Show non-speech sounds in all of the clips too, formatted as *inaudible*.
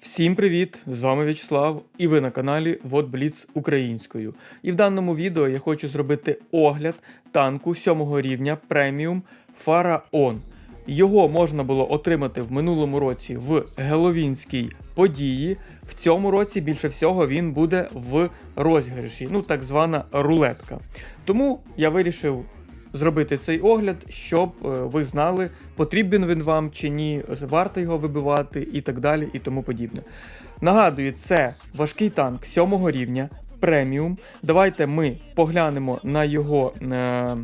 Всім привіт! З вами В'ячеслав, і ви на каналі WhatBlitz українською. І в даному відео я хочу зробити огляд танку 7 рівня преміум Фараон. Його можна було отримати в минулому році в Геловінській події. В цьому році більше всього він буде в розіграші, ну так звана рулетка. Тому я вирішив зробити цей огляд, щоб е, ви знали, потрібен він вам чи ні, варто його вибивати і так далі, і тому подібне. Нагадую, це важкий танк 7 рівня, преміум. Давайте ми поглянемо на його. Е-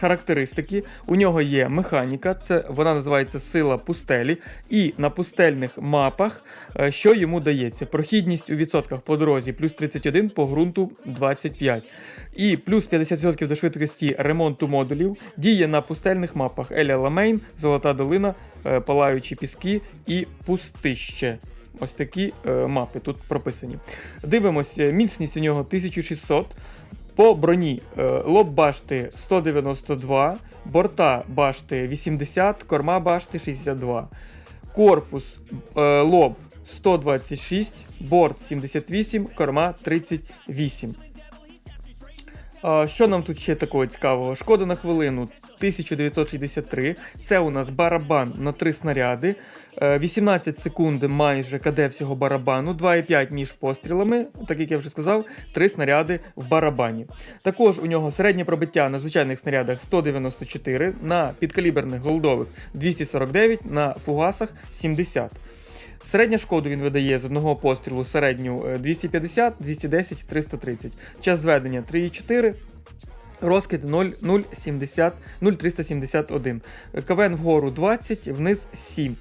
Характеристики. У нього є механіка, це вона називається сила пустелі, і на пустельних мапах, е, що йому дається? Прохідність у відсотках по дорозі плюс 31, по ґрунту 25. І плюс 50% до швидкості ремонту модулів діє на пустельних мапах Еля Ламейн, Золота долина, е, Палаючі піски і Пустище. Ось такі е, мапи тут прописані. Дивимося, міцність у нього 1600. По броні е, лоб башти 192, борта башти 80, корма башти 62. Корпус е, лоб 126, борт 78, корма 38. Що нам тут ще такого цікавого? Шкода на хвилину 1963. Це у нас барабан на 3 снаряди. Е, 18 секунд майже КД всього барабану, 2,5 між пострілами, так як я вже сказав, 3 снаряди в барабані. Також у нього середнє пробиття на звичайних снарядах 194, на підкаліберних голдових 249, на фугасах 70. Середню шкоду він видає з одного пострілу середню е, 250, 210, 330. Час зведення 3,4. Розкид 0,371. КВН вгору 20, вниз 7.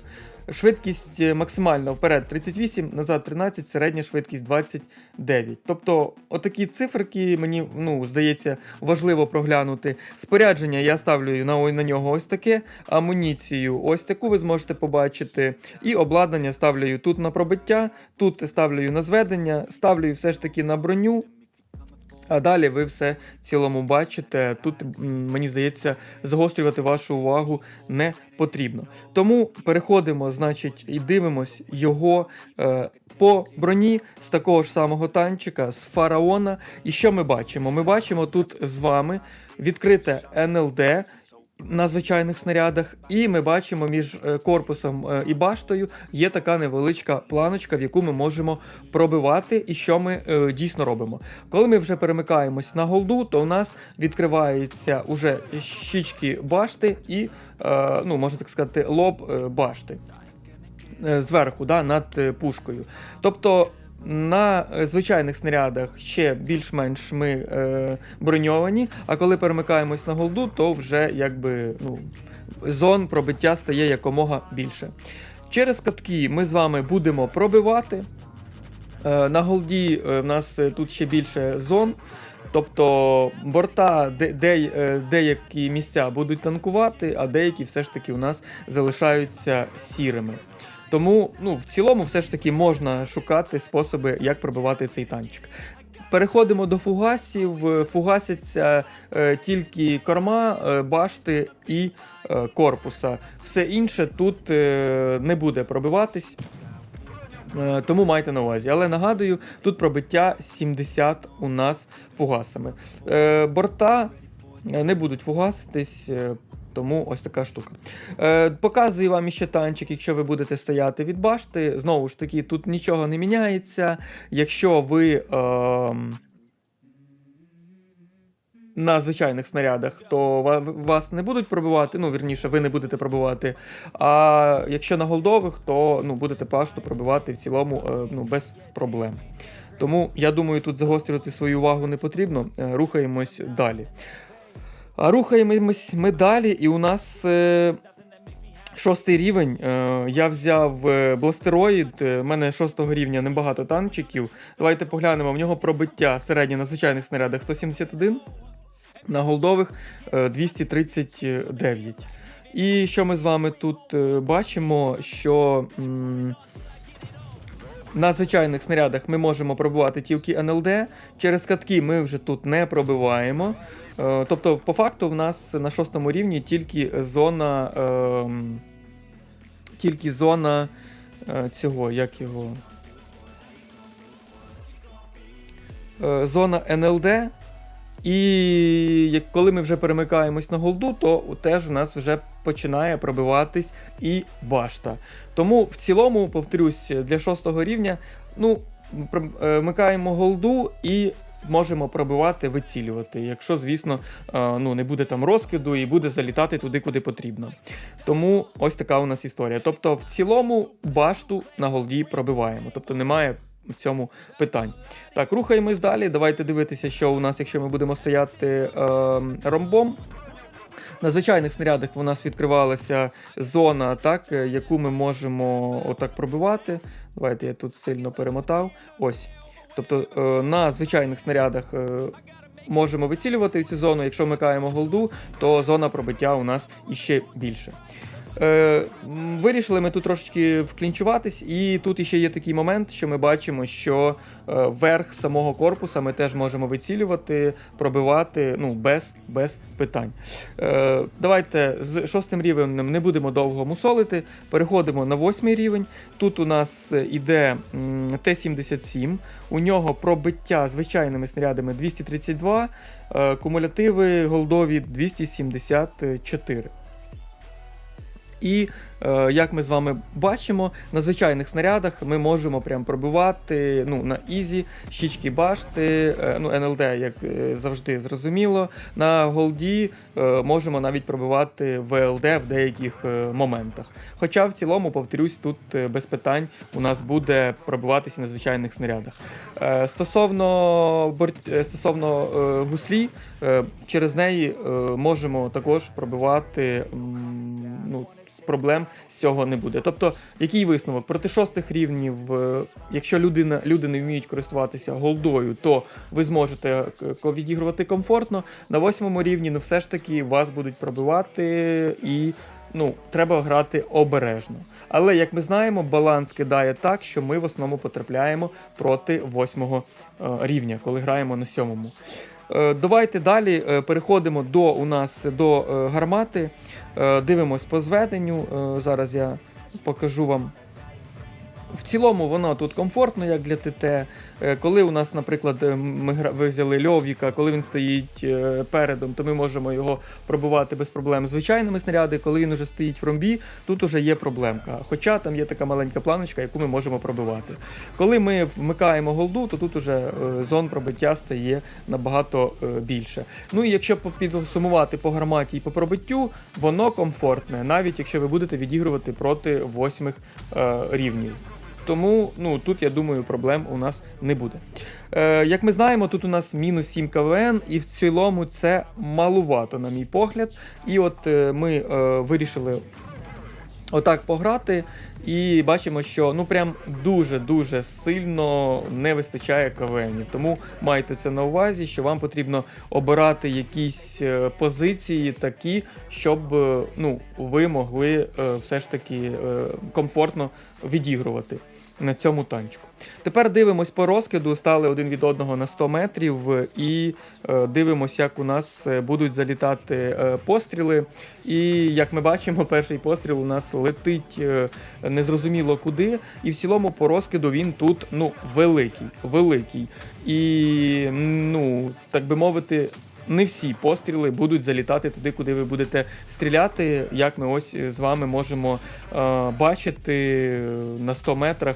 Швидкість е, максимальна вперед 38, назад 13, середня швидкість 29. Тобто, отакі циферки мені ну, здається важливо проглянути. Спорядження я ставлю на, на нього ось таке, амуніцію ось таку ви зможете побачити. І обладнання ставлю тут на пробиття, тут ставлю на зведення, ставлю все ж таки на броню. А далі ви все в цілому бачите. Тут, мені здається, загострювати вашу увагу не потрібно. Тому переходимо, значить, і дивимось його е, по броні з такого ж самого танчика, з фараона. І що ми бачимо? Ми бачимо тут з вами відкрите НЛД. На звичайних снарядах, і ми бачимо між е, корпусом е, і баштою є така невеличка планочка, в яку ми можемо пробивати, і що ми е, дійсно робимо. Коли ми вже перемикаємось на голду, то у нас відкривається уже щічки башти і, ну можна так сказати, лоб башти зверху, да, над пушкою. Тобто. На е, звичайних снарядах ще більш-менш ми е, броньовані, а коли перемикаємось на голду, то вже якби ну, зон пробиття стає якомога більше. Через катки ми з вами будемо пробивати. Е, на голді е, в нас е, тут ще більше зон. Тобто борта де, де, деякі місця будуть танкувати, а деякі все ж таки у нас залишаються сірими. Тому ну, в цілому все ж таки можна шукати способи, як пробивати цей танчик. Переходимо до фугасів. Фугасяться е, тільки корма, е, башти і е, корпуса. Все інше тут е, не буде пробиватись. Е, Тому майте на увазі. Але нагадую, тут пробиття 70 у нас фугасами. Е, борта е, не будуть фугаситись, тому ось така штука. Е, показую вам іще танчик, якщо ви будете стояти від башти. Знову ж таки, тут нічого не міняється. Якщо ви. Е, на звичайних снарядах, то вас не будуть пробивати, ну, вірніше, ви не будете пробивати. А якщо на голдових, то ну, будете пашту пробивати в цілому е, ну, без проблем. Тому я думаю, тут загострювати свою увагу не потрібно. Е, Рухаємось далі. Рухаємось ми далі, і у нас. Е, Шостий рівень. Е, я взяв е, бластероїд. У мене шостого рівня небагато танчиків. Давайте поглянемо. В нього пробиття середнє на звичайних снарядах 171, на голдових е, 239. І що ми з вами тут е, бачимо, що м, на звичайних снарядах ми можемо пробивати тільки НЛД. Через катки ми вже тут не пробиваємо. Е, Тобто, по факту, в нас на шостому рівні тільки зона. ем, тільки зона е, цього, як його. Е, зона НЛД. І коли ми вже перемикаємось на голду, то теж у нас вже починає пробиватись і башта. Тому в цілому, повторюсь, для шостого рівня, ну, е, голду і можемо пробивати, вицілювати, якщо, звісно, е, ну, не буде там розкиду і буде залітати туди, куди потрібно. Тому ось така у нас історія. Тобто, в цілому башту на голді пробиваємо. Тобто немає в цьому питань. Так, рухаємось далі. Давайте дивитися, що у нас, якщо ми будемо стояти е, ромбом. На звичайних снарядах у нас відкривалася зона, так, яку ми можемо отак пробивати. Давайте я тут сильно перемотав. Ось. Тобто е, на звичайних снарядах е, можемо вицілювати цю зону. Якщо микаємо голду, то зона пробиття у нас іще більше. Е, вирішили ми тут трошечки вклінчуватись, і тут іще є такий момент, що ми бачимо, що е, верх самого корпуса ми теж можемо вицілювати, пробивати ну, без, без питань. Е, давайте з шостим рівнем не будемо довго мусолити. Переходимо на восьмий рівень. Тут у нас е, іде Т-77, у нього пробиття звичайними снарядами 232, е, кумулятиви голдові 274. І е, як ми з вами бачимо, на звичайних снарядах ми можемо прям пробивати ну, на ізі, щічки башти, е, ну, НЛД, як е, завжди зрозуміло. На голді можемо навіть пробивати ВЛД в деяких моментах. Хоча в цілому, повторюсь, тут без питань у нас буде пробиватися на звичайних снарядах. Стосовно стосовно гуслі, через неї можемо також пробивати. ну, Проблем з цього не буде. Тобто, який висновок? Проти шостих рівнів, е, якщо людина, люди не вміють користуватися голдою, то ви зможете е, відігрувати комфортно. На восьмому рівні, ну все ж таки вас будуть пробивати і. Ну, треба грати обережно. Але як ми знаємо, баланс кидає так, що ми в основному потрапляємо проти восьмого е, рівня, коли граємо на сьомому. Е, Давайте далі е, переходимо до у нас до е, гармати. Дивимось по зведенню. Зараз я покажу вам. В цілому воно тут комфортно, як для ТТ. Е, Коли у нас, наприклад, е, ми ви взяли Льовіка, коли він стоїть е, передом, то ми можемо його пробувати без проблем звичайними снаряди. Коли він уже стоїть в ромбі, тут уже є проблемка. Хоча там є така маленька планочка, яку ми можемо пробивати. Коли ми вмикаємо голду, то тут уже зон пробиття стає набагато більше. Ну і якщо підсумувати по гарматі і по пробиттю, воно комфортне, навіть якщо ви будете відігрувати проти восьмих рівнів. Тому ну, тут, я думаю, проблем у нас не буде. Е, як ми знаємо, тут у нас мінус 7 КВН, і в цілому це малувато, на мій погляд. І от е, ми е, вирішили отак пограти, і бачимо, що ну прям дуже-дуже сильно не вистачає КВНів. Тому майте це на увазі, що вам потрібно обирати якісь е, позиції такі, щоб е, ну, ви могли е, все ж таки комфортно відігрувати на цьому танчику. Тепер дивимось по розкиду, стали один від одного на 100 метрів, і е, дивимось, як у нас е, будуть залітати е, постріли. І як ми бачимо, *laughs* перший постріл у нас летить незрозуміло куди. І в цілому по розкиду він тут ну, великий. великий. І, ну, так би мовити, не всі постріли будуть залітати туди, куди ви будете стріляти, як ми ось з вами можемо е, бачити е, на 100 метрах.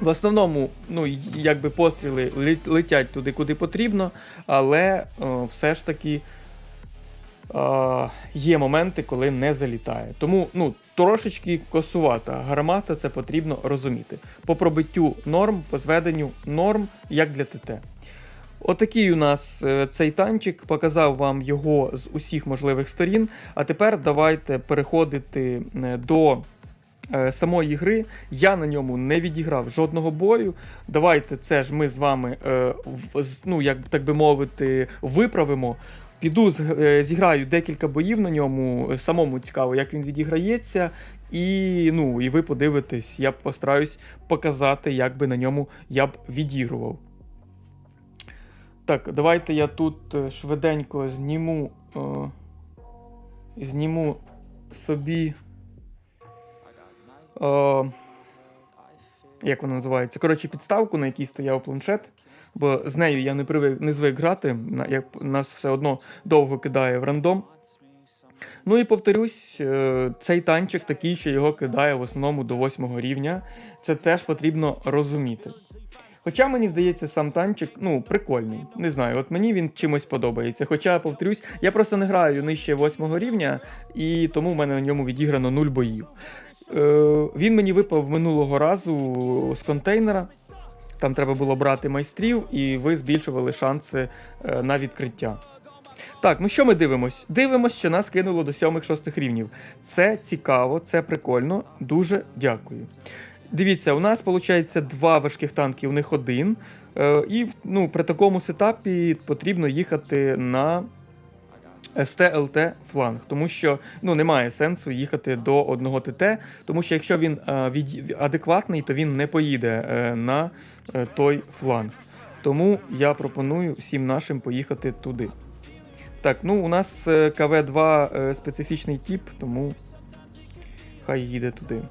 В основному, ну, якби постріли летять туди, куди потрібно, але е, все ж таки е, є моменти, коли не залітає. Тому ну, трошечки косувата гармата, це потрібно розуміти. По пробиттю норм, по зведенню норм, як для ТТ. Отакий у нас е, цей танчик, показав вам його з усіх можливих сторін. А тепер давайте переходити е, до е, самої гри. Я на ньому не відіграв жодного бою. Давайте це ж ми з вами, ну як так би мовити, виправимо. Піду зіграю декілька боїв на ньому. Самому цікаво, як він відіграється. І, ну, і ви подивитесь, я постараюсь показати, як би на ньому я б відігрував. Так, давайте я тут е, швиденько зніму. Е, зніму собі. Е, як вона називається? Коротше, підставку, на якій стояв планшет. Бо з нею я не привик, не звик грати. на- Як нас все одно довго кидає в рандом. Ну і повторюсь, цей танчик такий, що його кидає в основному до 8 рівня. Це теж потрібно розуміти. Хоча мені здається, сам танчик ну, прикольний. Не знаю, от мені він чимось подобається. Хоча, повторюсь, я просто не граю нижче 8 рівня, і тому в мене на ньому відіграно 0 боїв. Е, він мені випав минулого разу з контейнера. Там треба було брати майстрів, і ви збільшували шанси е, на відкриття. Так, ну що ми дивимось? Дивимось, що нас кинуло до 7-6 рівнів. Це цікаво, це прикольно. Дуже дякую. Дивіться, у нас виходить два важких танки, у них один. Е, і ну, при такому сетапі потрібно їхати на СТЛТ фланг, тому що ну, немає сенсу їхати до одного ТТ, тому що якщо він е, від, адекватний, то він не поїде е, на той фланг. Тому я пропоную всім нашим поїхати туди. Так, ну у нас е, КВ-2 е, специфічний тип, тому хай їде туди.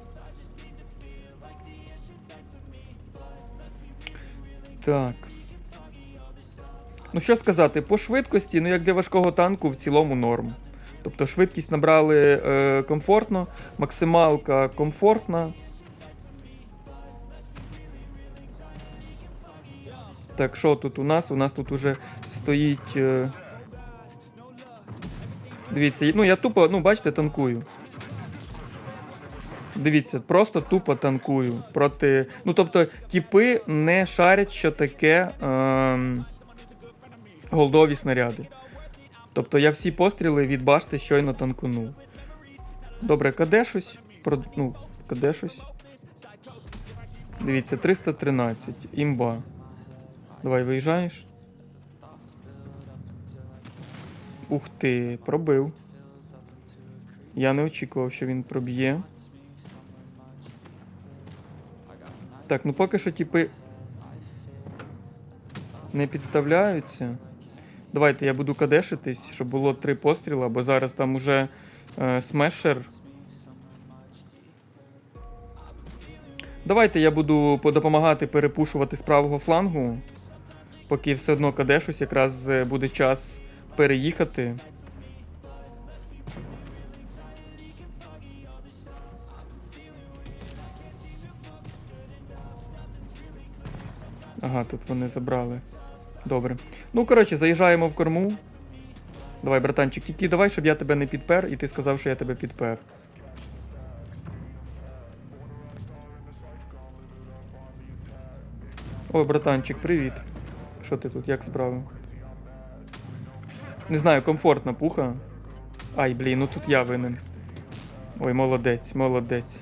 Так. Ну, що сказати, по швидкості, ну як для важкого танку, в цілому норм. Тобто швидкість набрали е, комфортно, максималка комфортна. Так, що тут у нас? У нас тут уже стоїть. Е... Дивіться, ну я тупо, ну бачите, танкую. Дивіться, просто тупо танкую проти. Ну, тобто, тіпи не шарять, що таке ем, голдові снаряди. Тобто я всі постріли від башти щойно танкунув. Добре, кадешусь. Про... Ну, кадешусь. Дивіться, 313. Імба. Давай виїжджаєш. Ух ти, пробив. Я не очікував, що він проб'є. Так, ну поки що типи не підставляються. Давайте я буду кадешитись, щоб було три постріла, бо зараз там уже е, смешер. Давайте я буду допомагати перепушувати з правого флангу. Поки все одно кадешусь, якраз е, буде час переїхати. Ага, тут вони забрали. Добре. Ну, коротше, заїжджаємо в корму. Давай, братанчик, тільки давай, щоб я тебе не підпер, і ти сказав, що я тебе підпер. Ой, братанчик, привіт. Що ти тут, як справи? Не знаю, комфортна пуха. Ай, блін, ну тут я винен. Ой, молодець, молодець.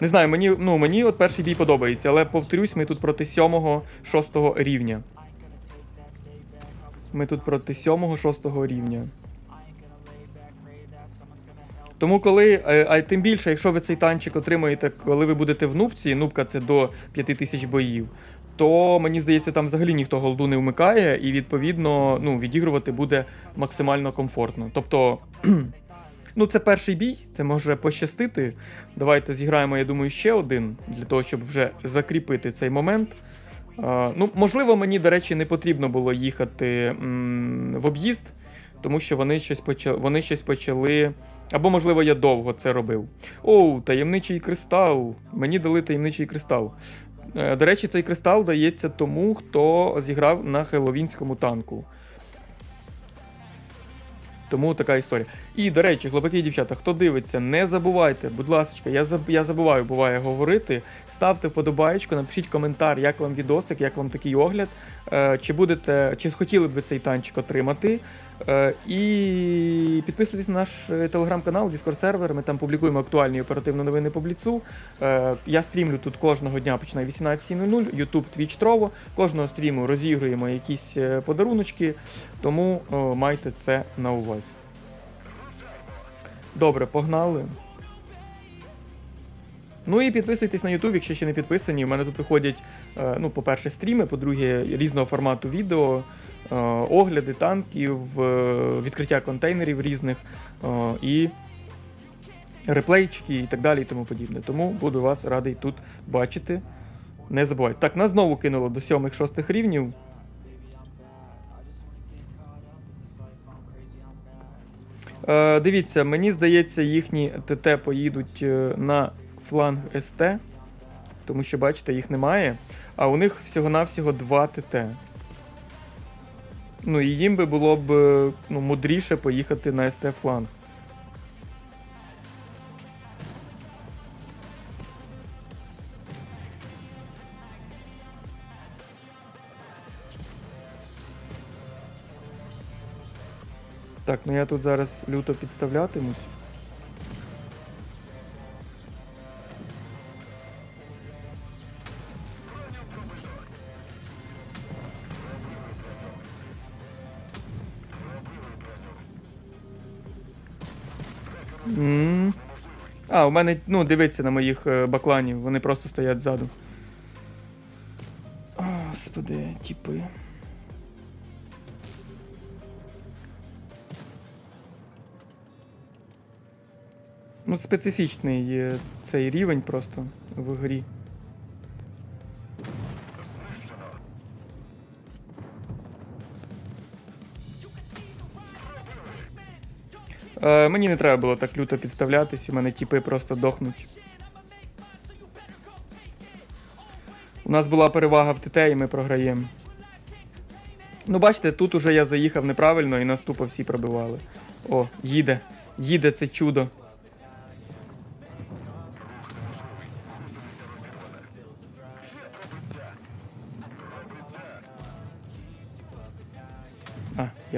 Не знаю, мені ну, мені от перший бій подобається, але повторюсь, ми тут проти 7-6 рівня. Ми тут проти 7-6 рівня. Тому коли, е, а тим більше, якщо ви цей танчик отримаєте, коли ви будете в нубці, нубка це до 5000 боїв, то мені здається, там взагалі ніхто голду не вмикає, і відповідно ну, відігрувати буде максимально комфортно. Тобто, *clears throat* ну це перший бій, це може пощастити. Давайте зіграємо, я думаю, ще один для того, щоб вже закріпити цей момент. А, ну, можливо, мені, до речі, не потрібно було їхати м, в об'їзд, тому що вони щось почали, вони щось почали. Або, можливо, я довго це робив. Оу, таємничий кристал. Мені дали таємничий кристал. Е, До речі, цей кристал дається тому, хто зіграв на хеловінському танку. Тому така історія. І, до речі, хлопаки і дівчата, хто дивиться, не забувайте, будь ласка, я заб... я забуваю, буває говорити. Ставте вподобаєчку, напишіть коментар, як вам відосик, як вам такий огляд. Е, чи будете, чи хотіли б ви цей танчик отримати. Е, і підписуйтесь на наш е, телеграм-канал, Discord сервер. Ми там публікуємо актуальні оперативні новини по бліцу. Е, я стрімлю тут кожного дня, починаю 18.00, YouTube, Twitch, Trovo. Кожного стріму розігруємо якісь е, подаруночки, тому е, майте це на увазі. Добре, погнали. Ну і підписуйтесь на YouTube, якщо ще не підписані. У мене тут виходять, е, ну, по-перше, стріми, по-друге, різного формату відео, е, огляди танків, е, відкриття контейнерів різних і реплейчики і так далі і тому подібне. Тому буду вас радий тут бачити. Не забувайте. Так, нас знову кинуло до 7-6 рівнів. Е, дивіться, мені здається, їхні ТТ поїдуть е, на фланг СТ, тому що, бачите, їх немає. А у них всього-навсього 2 ТТ. Ну і їм би було б е, ну, мудріше поїхати на СТ фланг. Так, ну я тут зараз люто підставлятимусь. А, у мене, ну, дивиться на моїх е, бакланів, вони просто стоять ззаду. Господи, тіпи. Ну, специфічний цей рівень просто в грі. Е, мені не треба було так люто підставлятись, у мене тіпи просто дохнуть. У нас була перевага в ТТ, і ми програємо. Ну, бачите, тут уже я заїхав неправильно і нас тупо всі пробивали. О, їде. Їде це чудо.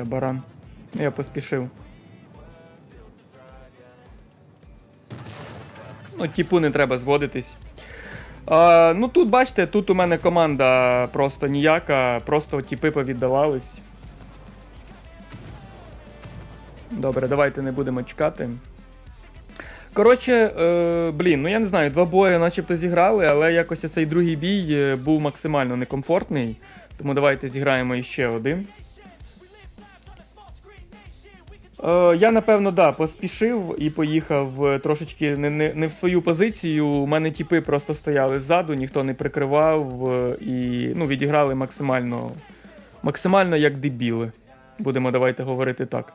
Я баран. Я поспішив. Ну, типу, не треба зводитись. А, ну тут, бачите, тут у мене команда просто ніяка, просто тіпи повіддавались. Добре, давайте не будемо чекати. Коротше, е, блін, ну я не знаю, два бої начебто зіграли, але якось цей другий бій е, був максимально некомфортний. Тому давайте зіграємо іще один. Я, напевно, да, поспішив і поїхав е, трошечки не, не, не в свою позицію. У мене тіпи просто стояли ззаду, ніхто не прикривав е, і ну, відіграли максимально, максимально як дебіли. Будемо давайте говорити так.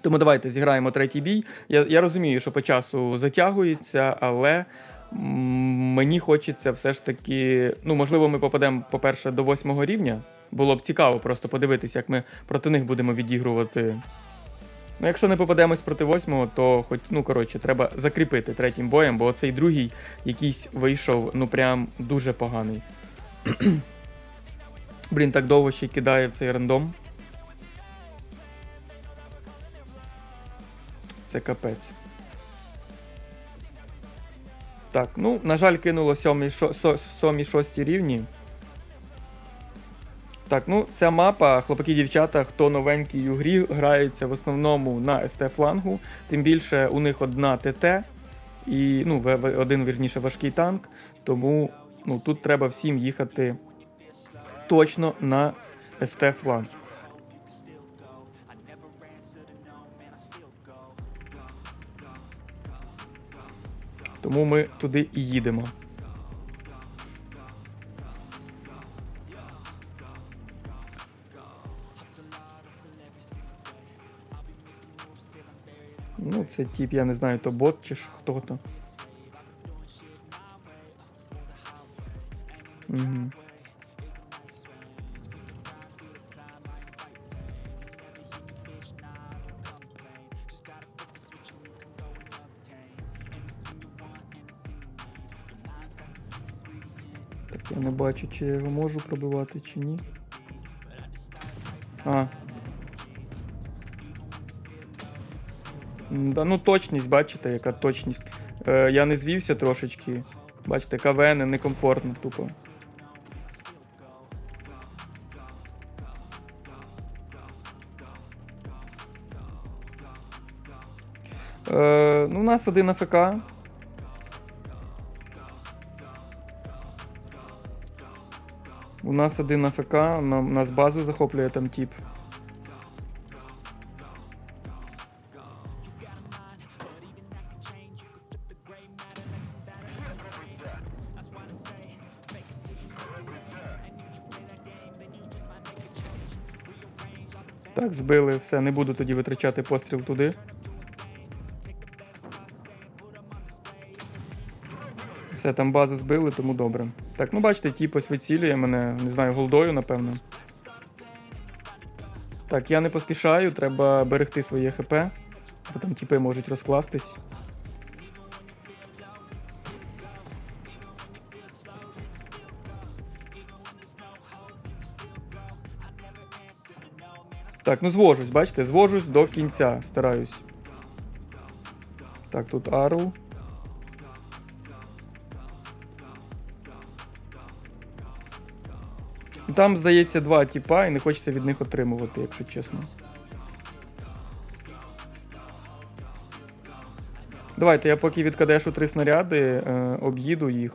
Тому давайте зіграємо третій бій. Я, я розумію, що по часу затягується, але мені хочеться все ж таки. Ну, можливо, ми попадемо, по-перше, до восьмого рівня. Було б цікаво просто подивитися, як ми проти них будемо відігрувати. Ну, якщо не попадемось проти восьмого, то хоч, ну коротше, треба закріпити третім боєм, бо цей другий якийсь вийшов, ну прям дуже поганий. *clears throat* Блін, так довго ще й кидає в цей рандом. Це капець. Так, ну, на жаль, кинуло 7-6 рівні. Так, ну ця мапа, хлопаки дівчата, хто новенький у грі, грається в основному на СТ-флангу. Тим більше у них одна ТТ і ну, один вірніше важкий танк. Тому ну, тут треба всім їхати точно на СТ-фланг. Тому ми туди і їдемо. Ну, це тип, я не знаю, то бот чи ж хто то. Угу. Так, я не бачу, чи я його можу пробивати, чи ні. А, Да, ну точність, бачите, яка точність. Е, я не звівся трошечки. Бачите, КВН некомфортно тупо. Е, ну, у нас один АФК. У нас один АФК, нам, нас базу захоплює там тип. Збили, все, не буду тоді витрачати постріл туди. Все, там базу збили, тому добре. Так, ну бачите, тіп ось вицілює мене, не знаю, голдою, напевно. Так, я не поспішаю, треба берегти своє ХП, бо там тіпи можуть розкластись. Так, ну звожусь, бачите, звожусь до кінця, стараюсь. Так, тут Арл. Там, здається, два тіпа, і не хочеться від них отримувати, якщо чесно. Давайте я поки відкадешу три снаряди, е, об'їду їх.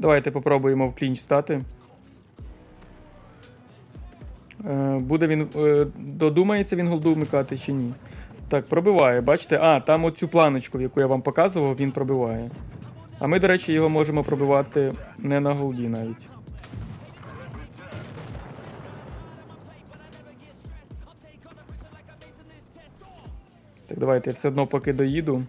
Давайте попробуємо в клінч стати. Е, Буде він. е, Додумається він голду вмикати чи ні? Так, пробиває, бачите? А, там оцю планочку, яку я вам показував, він пробиває. А ми, до речі, його можемо пробивати не на голді навіть. Так, давайте я все одно поки доїду.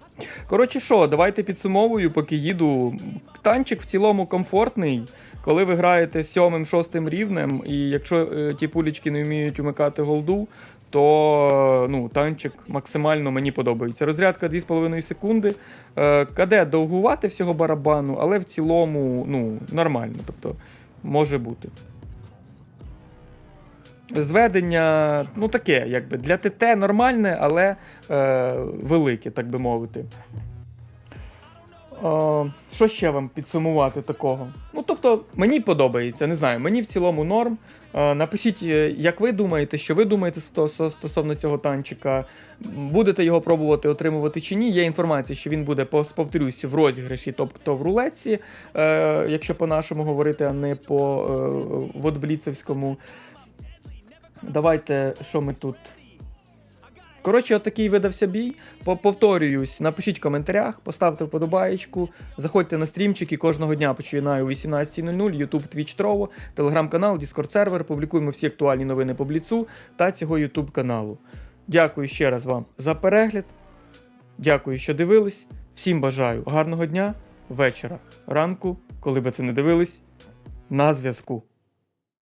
Коротше, що, давайте підсумовую, поки їду. Танчик в цілому комфортний. Коли ви граєте сьомим, шостим рівнем, і якщо е, ті пулічки не вміють умикати голду, то ну, танчик максимально мені подобається. Розрядка 2,5 секунди. Е, КД довгувати всього барабану, але в цілому ну, нормально. Тобто може бути. Зведення, ну таке, якби для ТТ нормальне, але е, велике, так би мовити. О, що ще вам підсумувати такого? Ну, тобто, мені подобається, не знаю, мені в цілому норм. Е, напишіть, е, як ви думаєте, що ви думаєте стосовно цього танчика. Будете його пробувати отримувати чи ні? Є інформація, що він буде, повторюсь, в розіграші, тобто в рулетці, е, якщо по-нашому говорити, а не по е, водбліцевському. Давайте, що ми тут. Коротше, отакий видався бій. Повторююсь, напишіть в коментарях, поставте вподобаєчку, заходьте на стрімчики кожного дня починаю о 18.00, YouTube, Twitch, Trovo, телеграм-канал, Discord сервер. Публікуємо всі актуальні новини по бліцу та цього YouTube каналу. Дякую ще раз вам за перегляд. Дякую, що дивились. Всім бажаю гарного дня, вечора, ранку, коли би це не дивились. На зв'язку.